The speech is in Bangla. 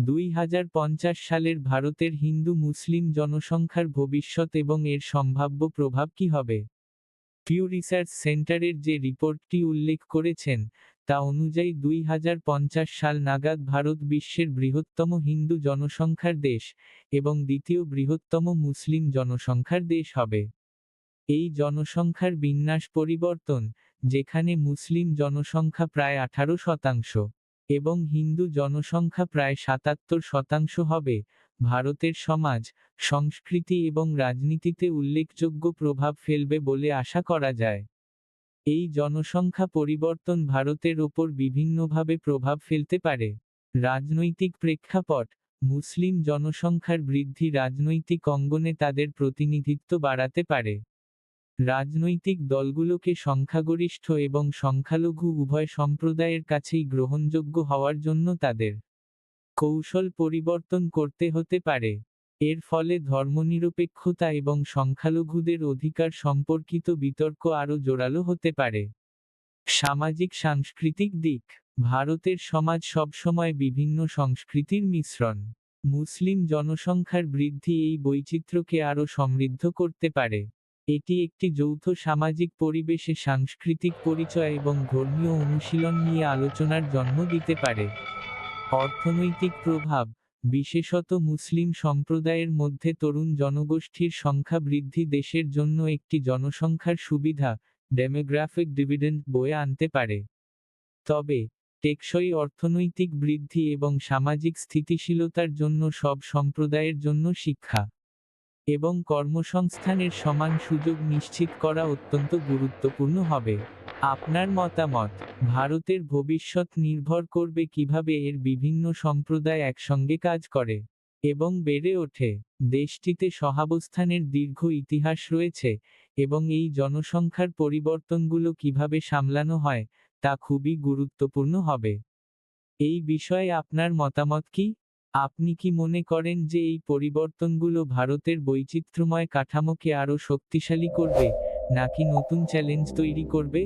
দুই হাজার পঞ্চাশ সালের ভারতের হিন্দু মুসলিম জনসংখ্যার ভবিষ্যৎ এবং এর সম্ভাব্য প্রভাব কি হবে? পিউ রিসার্চ সেন্টারের যে রিপোর্টটি উল্লেখ করেছেন, তা অনুযায়ী দুই হাজার পঞ্চাশ সাল নাগাদ ভারত বিশ্বের বৃহত্তম হিন্দু জনসংখ্যার দেশ এবং দ্বিতীয় বৃহত্তম মুসলিম জনসংখ্যার দেশ হবে। এই জনসংখ্যার বিন্যাস পরিবর্তন, যেখানে মুসলিম জনসংখ্যা প্রায় আঠারো শতাংশ। এবং হিন্দু জনসংখ্যা প্রায় সাতাত্তর শতাংশ হবে, ভারতের সমাজ, সংস্কৃতি এবং রাজনীতিতে উল্লেখযোগ্য প্রভাব ফেলবে বলে আশা করা যায়। এই জনসংখ্যা পরিবর্তন ভারতের ওপর বিভিন্নভাবে প্রভাব ফেলতে পারে। রাজনৈতিক প্রেক্ষাপট, মুসলিম জনসংখ্যার বৃদ্ধি রাজনৈতিক অঙ্গনে তাদের প্রতিনিধিত্ব বাড়াতে পারে। রাজনৈতিক দলগুলোকে সংখ্যাগরিষ্ঠ এবং সংখ্যালঘু উভয় সম্প্রদায়ের কাছেই গ্রহণযোগ্য হওয়ার জন্য তাদের কৌশল পরিবর্তন করতে হতে পারে। এর ফলে ধর্মনিরপেক্ষতা এবং সংখ্যালঘুদের অধিকার সম্পর্কিত বিতর্ক আরও জোরালো হতে পারে। সামাজিক সাংস্কৃতিক দিক। ভারতের সমাজ সবসময় বিভিন্ন সংস্কৃতির মিশ্রণ। মুসলিম জনসংখ্যার বৃদ্ধি এই বৈচিত্র্যকে আরও সমৃদ্ধ করতে পারে। এটি একটি যৌথ সামাজিক পরিবেশে সাংস্কৃতিক পরিচয় এবং ধর্মীয় অনুশীলন নিয়ে আলোচনার জন্ম দিতে পারে। অর্থনৈতিক প্রভাব, বিশেষত মুসলিম সম্প্রদায়ের মধ্যে তরুণ জনগোষ্ঠীর সংখ্যা বৃদ্ধি দেশের জন্য একটি জনসংখ্যার সুবিধা, ডেমোগ্রাফিক ডিভিডেন্ড বয়ে আনতে পারে। তবে, টেকসই অর্থনৈতিক বৃদ্ধি এবং সামাজিক স্থিতিশীলতার জন্য সব সম্প্রদায়ের জন্য শিক্ষা এবং কর্মসংস্থানের সমান সুযোগ নিশ্চিত করা অত্যন্ত গুরুত্বপূর্ণ হবে। আপনার মতামত, ভারতের ভবিষ্যৎ নির্ভর করবে কীভাবে এর বিভিন্ন সম্প্রদায় একসঙ্গে কাজ করে এবং বেড়ে ওঠে। দেশটিতে সহাবস্থানের দীর্ঘ ইতিহাস রয়েছে এবং এই জনসংখ্যার পরিবর্তনগুলো কীভাবে সামলানো হয় তা খুবই গুরুত্বপূর্ণ হবে। এই বিষয়ে আপনার মতামত কি? আপনি কি মনে করেন যে এই পরিবর্তনগুলো ভারতের বৈচিত্র্যময় কাঠামোকে আরও শক্তিশালী করবে, নাকি নতুন চ্যালেঞ্জ তৈরি করবে?